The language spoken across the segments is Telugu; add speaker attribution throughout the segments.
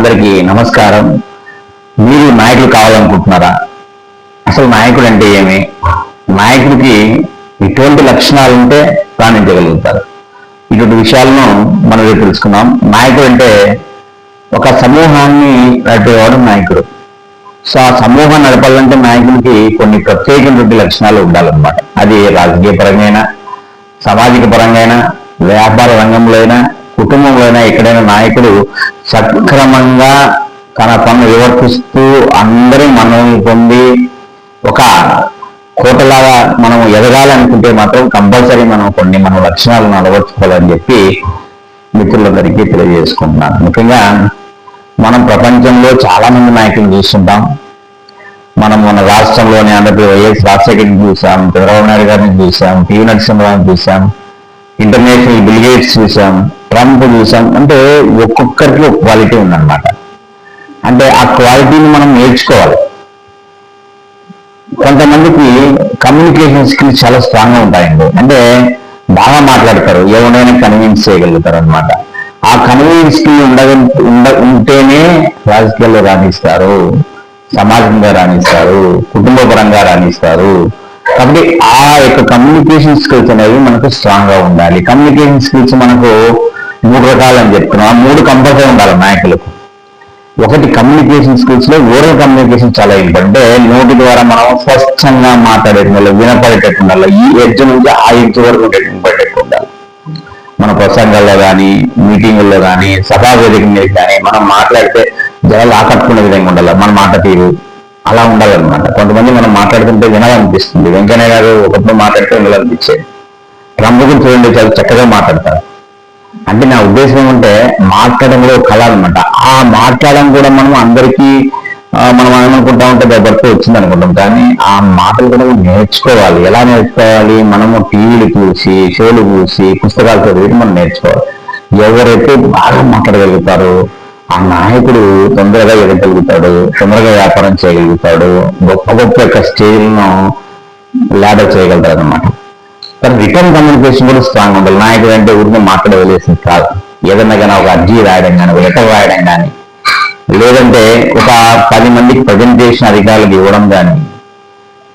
Speaker 1: అందరికీ నమస్కారం. మీరు నాయకులు కావాలనుకుంటున్నారా? అసలు నాయకుడు అంటే ఏమి? నాయకుడికి ఎటువంటి లక్షణాలు ఉంటే రాణించగలుగుతారు. ఇటువంటి విషయాలను మనం తెలుసుకున్నాం నాయకుడు అంటే ఒక సమూహాన్ని నడిపేవాడు నాయకుడు. సో ఆ సమూహం నడపాలంటే నాయకుడికి కొన్ని ప్రత్యేకమైనటువంటి లక్షణాలు ఉండాలన్నమాట. అది రాజకీయ పరంగా సామాజిక పరంగా వ్యాపార రంగంలో అయినా కుటుంబంలో అయినా ఎక్కడైనా నాయకుడు సక్రమంగా తన పనులు నిర్వర్తిస్తూ అందరి మనల్ని పొంది ఒక కోటలాగా మనం ఎదగాలనుకుంటే మాత్రం కంపల్సరీ మనం కొన్ని మన లక్షణాలను అలవర్చుకోవాలని చెప్పి మిత్రులందరికీ తెలియజేసుకుంటున్నాను. ముఖ్యంగా మనం ప్రపంచంలో చాలా మంది నాయకులను చూస్తుంటాం. మనం మన రాష్ట్రంలోని ఆంధ్రప్రదేశ్ వైఎస్ రాజశేఖర్ని చూసాం చంద్రబాబు నాయుడు గారిని చూసాం పివి నరసింహరావుని చూసాం ఇంటర్నేషనల్ బిల్గేట్స్ చూసాం ట్రంప్ చూసాం అంటే ఒక్కొక్కరికి ఒక క్వాలిటీ ఉందన్నమాట. అంటే ఆ క్వాలిటీని మనం నేర్చుకోవాలి. కొంతమందికి కమ్యూనికేషన్ స్కిల్స్ చాలా స్ట్రాంగ్గా ఉంటాయండి. అంటే బాగా మాట్లాడతారు ఎవరైనా కన్విన్స్ చేయగలుగుతారు అనమాట ఆ కన్విన్స్ స్కిల్ ఉండగ ఉండ ఉంటేనే రాజకీయాల్లో రాణిస్తారు సమాజంగా రాణిస్తారు కుటుంబ పరంగా రాణిస్తారు. కాబట్టి ఆ యొక్క కమ్యూనికేషన్ స్కిల్స్ అనేవి మనకు స్ట్రాంగ్గా ఉండాలి. కమ్యూనికేషన్ స్కిల్స్ మనకు మూడు రకాలని చెప్తున్నాం. ఆ మూడు కంపల్సరీ ఉండాలి నాయకులకు. ఒకటి కమ్యూనికేషన్ స్కిల్స్లో ఓరల్ కమ్యూనికేషన్ చాలా ఏంటంటే నోటి ద్వారా మనం స్వచ్ఛంగా మాట్లాడేది ఉండాలి వినపడేటట్టు ఉండాలి. ఈ ఎడ్జ్ నుంచి ఆ ఎడ్జ్ వరకు ఉండేటట్టు ఉండాలి. మన ప్రసంగాల్లో కానీ మీటింగుల్లో కానీ సభా వేదిక మీద కానీ మనం మాట్లాడితే జనాలు ఆకట్టుకునే విధంగా ఉండాలి. మన మాట తీరు అలా ఉండాలన్నమాట. కొంతమంది మనం మాట్లాడుతుంటే వినాలనిపిస్తుంది. వెంకయ్య గారు ఒకప్పుడు మాట్లాడితే వినాలనిపించేది. ట్రంప్ గురించి చూడండి చాలా చక్కగా మాట్లాడతారు. అంటే నా ఉద్దేశం ఏమంటే మాట్లాడడం కూడా కళ అనమాట ఆ మాట్లాడడం కూడా మనం అందరికీ మనం ఏమనుకుంటా ఉంటే దగ్గరకు వచ్చింది అనుకుంటాం. కానీ ఆ మాటలు కూడా నేర్చుకోవాలి. ఎలా నేర్చుకోవాలి? మనము టీవీలు చూసి షోలు చూసి పుస్తకాలు చదివి మనం నేర్చుకోవాలి. ఎవరైతే బాగా మాట్లాడగలుగుతారో ఆ నాయకుడు తొందరగా ఎదగలుగుతాడు తొందరగా వ్యాపారం చేయగలుగుతాడు గొప్ప గొప్ప యొక్క స్టేజ్లను లాడర్ చేయగలుగుతాడు అనమాట తన రిటర్న్ కమ్యూనికేషన్ కూడా స్ట్రాంగ్ ఉండాలి నాయకుడు అంటే ఊరికే మాట్లాడవలసింది కాదు. ఏదన్నా కానీ ఒక అర్జీ రాయడం కానీ ఒక లెటర్ రాయడం కానీ లేదంటే ఒక పది మందికి ప్రజెంటేషన్ అధికారులకు ఇవ్వడం కానీ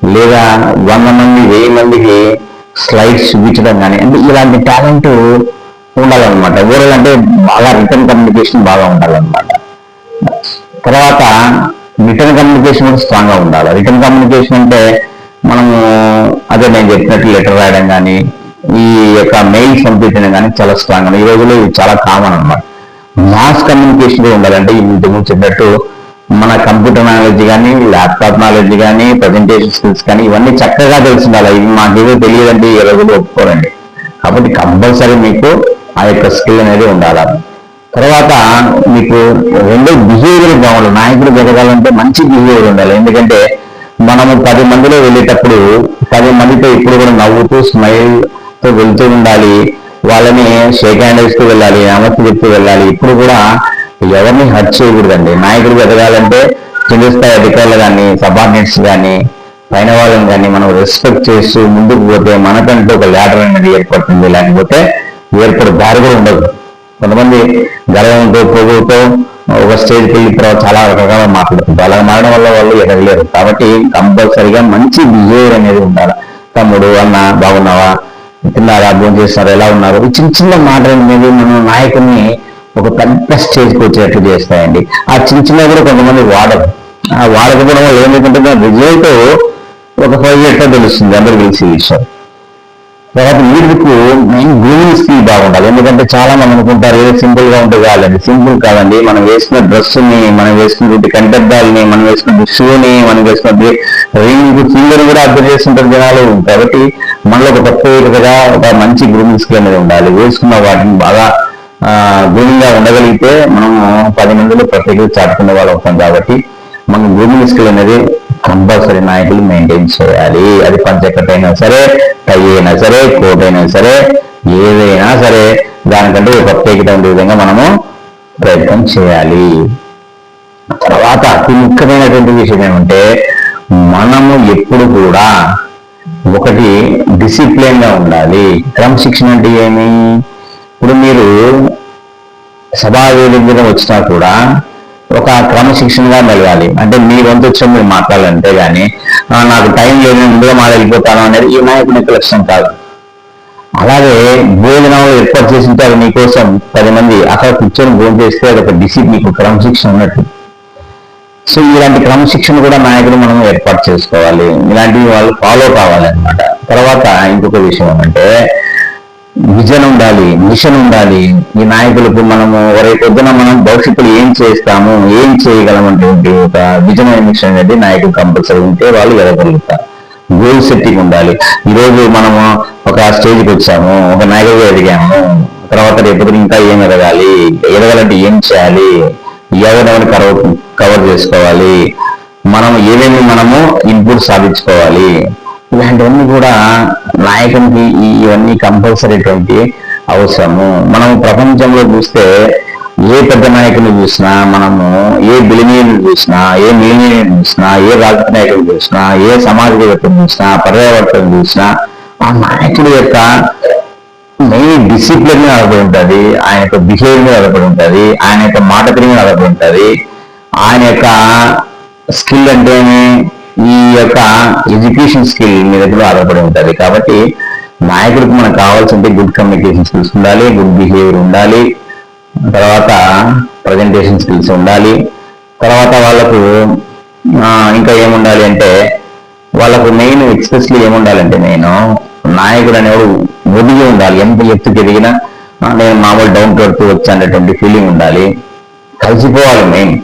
Speaker 1: లేదా వంద మంది వెయ్యి మందికి స్లైడ్స్ చూపించడం కానీ అంటే ఇలాంటి టాలెంట్ ఉండాలన్నమాట. ఊరాలంటే బాగా రిటర్న్ కమ్యూనికేషన్ బాగా ఉండాలన్నమాట. తర్వాత రిటర్న్ కమ్యూనికేషన్ కూడా స్ట్రాంగ్గా ఉండాలి. రిటర్న్ కమ్యూనికేషన్ అంటే అదే నేను చెప్పినట్టు లెటర్ రాయడం కానీ ఈ యొక్క మెయిల్స్ పంపించడం కానీ చాలా స్ట్రాంగ్ ఈ రోజుల్లో ఇది చాలా కామన్ అనమాట మాస్ కమ్యూనికేషన్ ఉండాలంటే ఇంతకుముందు చెప్పినట్టు మన కంప్యూటర్ నాలెడ్జ్ కానీ ల్యాప్టాప్ నాలెడ్జ్ కానీ ప్రజెంటేషన్ స్కిల్స్ కానీ ఇవన్నీ చక్కగా తెలిసి ఉండాలి ఇవి మాకేదో తెలియదండి. ఈ రోజుల్లో ఒప్పుకోరండి. కాబట్టి కంపల్సరీ మీకు ఆ యొక్క స్కిల్ అనేది ఉండాలి? తర్వాత మీకు రెండో బిహేవియర్ బాగుండాలి నాయకుడు పెరగాలంటే మంచి బిహేవియర్ ఉండాలి. ఎందుకంటే మనము పది మందిలో వెళ్ళేటప్పుడు పది మందితో ఇప్పుడు కూడా నవ్వుతూ స్మైల్తో వెళ్తూ ఉండాలి. వాళ్ళని షేక్ హ్యాండ్ వేస్తూ వెళ్ళాలి నమస్తే చెప్తూ వెళ్ళాలి. ఇప్పుడు కూడా ఎవరిని హర్ట్ చేయకూడదండి. నాయకుడు ఎదగాలంటే కింది స్థాయి అధికారులు కానీ సబార్డినేట్స్ కానీ పైన వాళ్ళని కానీ మనం రెస్పెక్ట్ చేస్తూ ముందుకు పోతే మనకంటూ ఒక ల్యాడర్ అనేది ఏర్పడుతుంది. లేకపోతే ఏర్పడు దారి కూడా ఉండదు. కొంతమంది గర్వంతో పొగుతో ఒక స్టేజ్కి వెళ్ళిన తర్వాత చాలా రకరకాల మాట్లాడుతుంటారు అలా మారడం వల్ల వాళ్ళు ఎదగలేరు. కాబట్టి కంపల్సరిగా మంచి బిహేవియర్ అనేది ఉండాలి. తమ్ముడు అన్న బాగున్నావా? తిన్నారా? భోజనం చేస్తారు ఎలా ఉన్నారు? ఈ చిన్న చిన్న మాటలు అనేది మన నాయకుడిని ఒక పెద్ద స్టేజ్కి వచ్చేట్లు చేస్తాయండి. ఆ చిన్న చిన్న కూడా కొంతమంది వాడరు. ఆ వాడకపోవడం వల్ల ఏమైందంటే రిజల్ట్ ఒక ఫైవ్ ఇయర్స్ తెలుస్తుంది అందరికి తెలిసి విషయం. తర్వాత వీళ్ళకు మెయిన్ గ్రూమింగ్ స్కిల్ బాగుండాలి. ఎందుకంటే చాలా మంది అనుకుంటారు ఏదో సింపుల్గా ఉంటే కాదండి సింపుల్ కాదండి. మనం వేసుకున్న డ్రెస్ని మనం వేసుకున్న కంటద్దాలని మనం వేసుకున్న షూని మనం వేసుకున్న రింగ్ ఫింగర్ కూడా అర్థం చేస్తుంటారు జనాలు. కాబట్టి మనలో ఒక ప్రత్యేకతగా ఒక మంచి గ్రూమింగ్ స్కిల్ అనేది ఉండాలి. వేసుకున్న వాటిని బాగా గ్రూమింగ్గా ఉండగలిగితే మనం పది మందిలో ప్రత్యేకత చాటుకునే వాళ్ళు అవుతాం. కాబట్టి మనం గ్రూమింగ్ స్కిల్ అనేది కంపల్సరీ నాయకులు మెయింటైన్ చేయాలి. అది పంచకట్ అయినా సరే టై అయినా సరే కోట్ అయినా సరే ఏదైనా సరే దానికంటే ఒక ప్రత్యేకత ఉండే విధంగా మనము ప్రయత్నం చేయాలి. తర్వాత అతి ముఖ్యమైనటువంటి విషయం ఏమంటే మనము ఎప్పుడు కూడా ఒకటి డిసిప్లిన్గా ఉండాలి క్రమశిక్షణ అంటే ఏమి? ఇప్పుడు మీరు సభా వేదిక మీద వచ్చినా కూడా ఒక క్రమశిక్షణగా మెలగాలి అంటే మీ వంతు వచ్చి మీరు మాట్లాడాలంటే కానీ నాకు టైం లేదు ముందుగా మాట వెళ్ళిపోతాను అనేది ఈ నాయకుని యొక్క లక్ష్యం కాదు. అలాగే భోజనాలు ఏర్పాటు చేసి ఉంటారు నీకోసం పది మంది అక్కడ కూర్చొని భోజనం చేస్తే అది ఒక డిసిప్ మీకు క్రమశిక్షణ ఉన్నట్టు. సో ఇలాంటి క్రమశిక్షణ కూడా నాయకుడు మనం ఏర్పాటు చేసుకోవాలి. ఇలాంటివి వాళ్ళు ఫాలో కావాలి అనమాట తర్వాత ఇంకొక విషయం ఏమంటే విజన్ ఉండాలి మిషన్ ఉండాలి ఈ నాయకులకు మనము రేపు పొద్దున మనం భవిష్యత్తులో ఏం చేస్తాము ఏం చేయగలమంటే ఒక విజన్ మిషన్ అనేది నాయకులు కంపల్సరీ ఉంటే వాళ్ళు ఎదగలుగుతారు. గోల్ సెట్టింగ్ ఉండాలి. ఈరోజు మనము ఒక స్టేజ్కి వచ్చాము ఒక నాయకుడిగా ఎదిగాము. తర్వాత రేపు ఇంకా ఏం ఎదగాలి? ఎదగాలంటే ఏం చేయాలి? ఎవరెవరిని కవర్ కవర్ చేసుకోవాలి? మనం ఏమేమి మనము ఇన్పుట్ సాధించుకోవాలి? ఇలాంటివన్నీ కూడా నాయకునికి ఇవన్నీ కంపల్సరీటువంటి అవసరము. మనం ప్రపంచంలో చూస్తే ఏ పెద్ద నాయకుని చూసినా మనము ఏ బిలినియర్ని చూసినా ఏ మిలినియన్ చూసినా ఏ రాజకీయ నాయకులు చూసినా ఏ సమాజవేత్తను చూసినా పర్యావరణం చూసినా ఆ నాయకుడి యొక్క మెయిన్ డిసిప్లిన్ మీద ఆధారపడి ఉంటుంది ఆయన యొక్క బిహేవియర్ మీద ఆధారపడి ఉంటుంది ఆయన యొక్క మాట తిరిగి ఆధారపడి ఉంటుంది ఆయన యొక్క స్కిల్ అంటేనే ఈ యొక్క ఎడ్యుకేషన్ స్కిల్ మీద కూడా ఆధారపడి ఉంటుంది. కాబట్టి నాయకుడికి మనకు కావాల్సింటే గుడ్ కమ్యూనికేషన్ స్కిల్స్ ఉండాలి గుడ్ బిహేవియర్ ఉండాలి తర్వాత ప్రజెంటేషన్ స్కిల్స్ ఉండాలి తర్వాత వాళ్ళకు ఇంకా ఏముండాలి అంటే వాళ్ళకు మెయిన్ ఎక్స్ప్రెస్లీ ఏముండాలంటే నేను నాయకుడు అనేవాడు ఒదిగి ఉండాలి. ఎంత ఎత్తుకు ఎదిగినా నేను మామూలు డౌన్ టు వచ్చి ఫీలింగ్ ఉండాలి. కలిసిపోవాలి మెయిన్